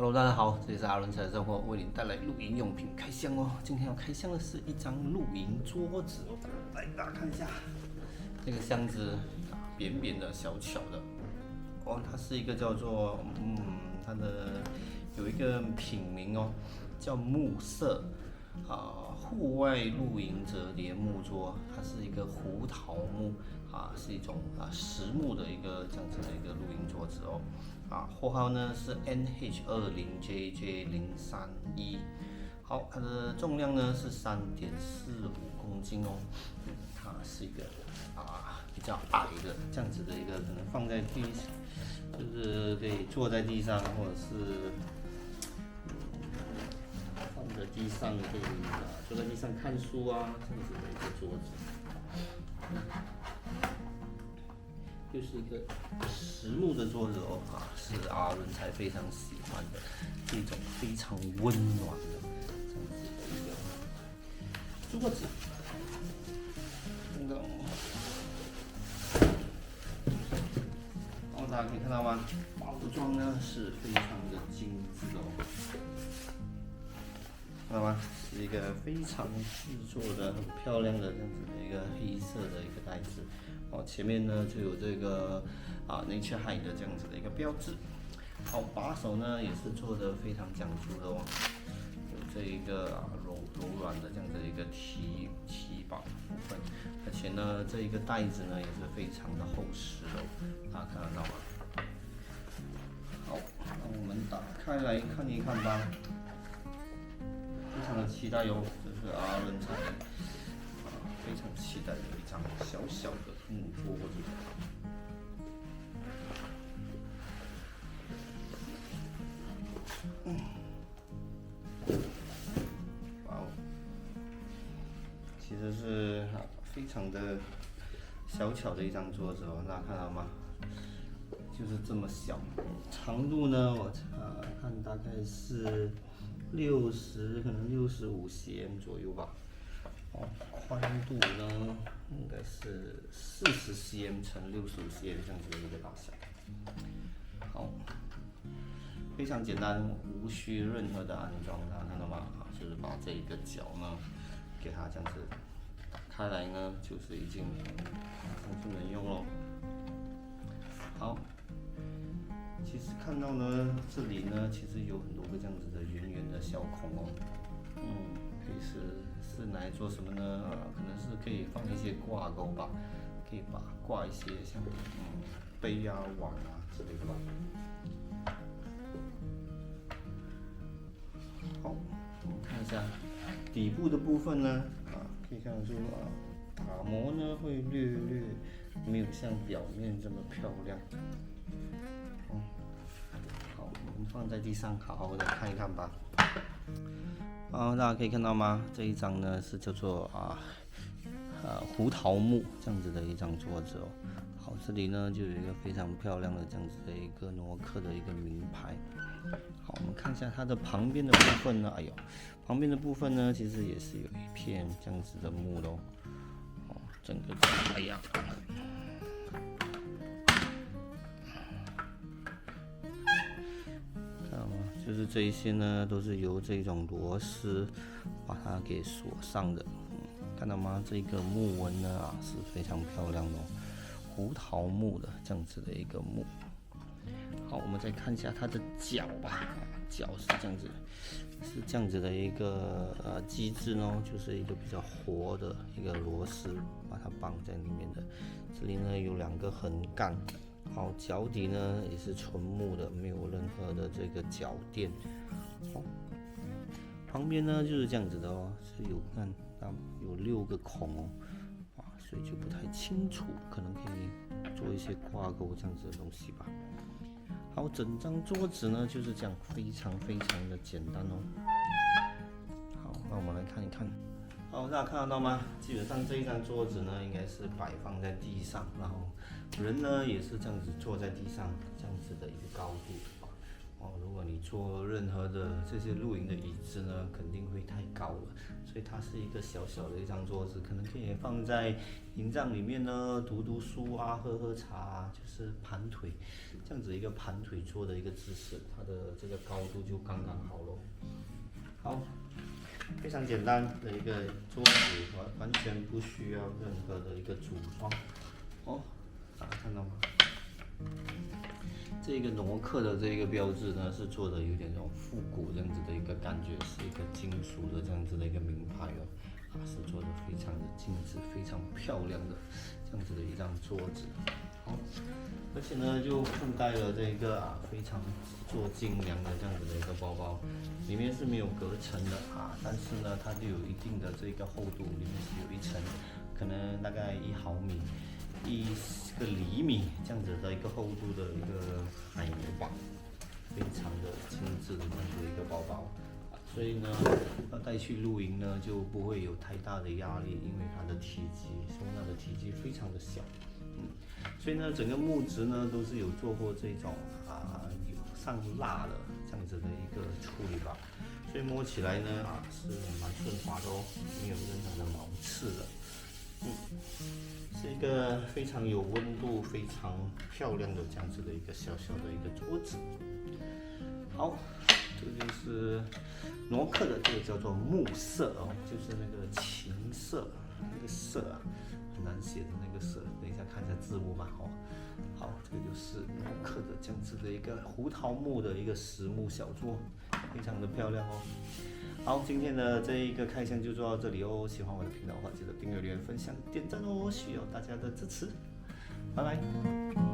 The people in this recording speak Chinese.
Hello，大家好，这里是阿伦才的生活，为您带来露营用品开箱哦。今天要开箱的是一张露营桌子，来大家看一下，这个箱子扁扁的、小巧的，哦，它是一个叫做嗯，它的有一个品名哦，叫木色啊，户外露营折叠木桌，它是一个胡桃木啊，是一种啊实木的一个这样子的一个露营桌子哦。啊，货号呢是 NH 二零 JJ 零三一，好，它的重量呢是三点四五公斤哦，它是一个啊比较矮的这样子的一个，可能放在地，就是可以坐在地上，或者是放在地上可以啊坐在地上看书啊这样子的一个桌子。就是一个实木的桌子哦，啊，是阿伦才非常喜欢的一种非常温暖的这样子的一个桌子。那个，哦，大家可以看到吗？包装呢是非常的精致哦，看到吗？是一个非常制作的很漂亮的这样子的一个黑色的一个袋子。哦，前面呢就有这个啊 Nature High 的这样子的一个标志。好，把手呢也是做的非常讲究的哦，有这一个啊柔柔软的这样的一个提提把部分，而且呢这一个袋子呢也是非常的厚实哦，大家看得到吗？好，那我们打开来看一看吧，非常的期待哟，这是阿伦才啊非常期待的一张小小的。木，桌子。嗯，哇哦，其实是非常的小巧的一张桌子哦，大家看到吗？就是这么小，长度呢，我查看大概是六十，可能六十五 cm 左右吧。哦，宽度呢？应该是四十 cm 乘六十五 cm 这样子的一个大小。好，非常简单，无需任何的安装，大家看到吗？就是把这一个角呢，给它这样子打开来呢，就是已经马上就能用喽。好，其实看到呢，这里呢，其实有很多个这样子的圆小孔哦。嗯，可以是。是来做什么呢？啊可能是可以放一些挂钩吧，可以把挂一些像嗯杯啊碗啊之类的吧。好，我们看一下底部的部分呢，啊，可以看出啊，打磨呢会略略没有像表面这么漂亮。嗯，好，我们放在地上好好的看一看吧。好，大家可以看到吗？这一张呢是叫做啊，呃，胡桃木这样子的一张桌子哦。好，这里呢就有一个非常漂亮的这样子的一个诺克的一个名牌。好，我们看一下它的旁边的部分呢，哎呦，旁边的部分呢其实也是有一片这样子的木喽。哦，整个，哎呀。这一些呢，都是由这种螺丝把它给锁上的，看到吗？这个木纹呢啊是非常漂亮的，胡桃木的这样子的一个木。好，我们再看一下它的脚吧，脚是这样子，是这样子的一个呃机制呢，就是一个比较活的一个螺丝把它绑在里面的。这里呢有两个横杠。好，脚底呢也是纯木的，没有任何的这个脚垫。好，旁边呢就是这样子的哦，是有看到有六个孔哦，啊，所以就不太清楚，可能可以做一些挂钩这样子的东西吧。好，整张桌子呢就是这样，非常非常的简单哦。好，那我们来看一看。好，大家看得到吗？基本上这一张桌子呢，应该是摆放在地上，然后人呢也是这样子坐在地上，这样子的一个高度。哦，如果你做任何的这些露营的椅子呢，肯定会太高了，所以它是一个小小的一张桌子，可能可以放在营帐里面呢，读读书啊，喝喝茶，就是盘腿，这样子一个盘腿坐的一个姿势，它的这个高度就刚刚好咯。好，非常简单的一个桌子，完完全不需要任何的一个组装。哦，大家看到吗？这个挪克的这个标志呢，是做的有点这种复古这样子的一个感觉，是一个金属的这样子的一个名牌哦，啊，是做的非常的精致、非常漂亮的这样子的一张桌子。而且呢，就附带了这个啊非常做精良的这样子的一个包包，里面是没有隔层的啊，但是呢，它就有一定的这个厚度，里面是有一层，可能大概一毫米。一个厘米这样子的一个厚度的一个海绵吧，非常的精致的这样子一个包包，所以呢，要带去露营呢就不会有太大的压力，因为它的体积收纳的体积非常的小，所以呢，整个木质呢都是有做过这种啊有上蜡的这样子的一个处理吧，所以摸起来呢啊是蛮顺滑的哦，没有任何的毛刺的。嗯，是一个非常有温度、非常漂亮的这样子的一个小小的一个桌子。好，这就是挪克的这个叫做木色哦，就是那个琴色，那个色啊，很难写的那个色。等一下看字幕吧。哦，好，这个就是挪克的这样子的一个胡桃木的一个实木小桌，非常的漂亮哦。好，今天的这一个开箱就做到这里哦。喜欢我的频道的话，记得订阅、留言、分享、点赞哦，需要大家的支持。拜拜。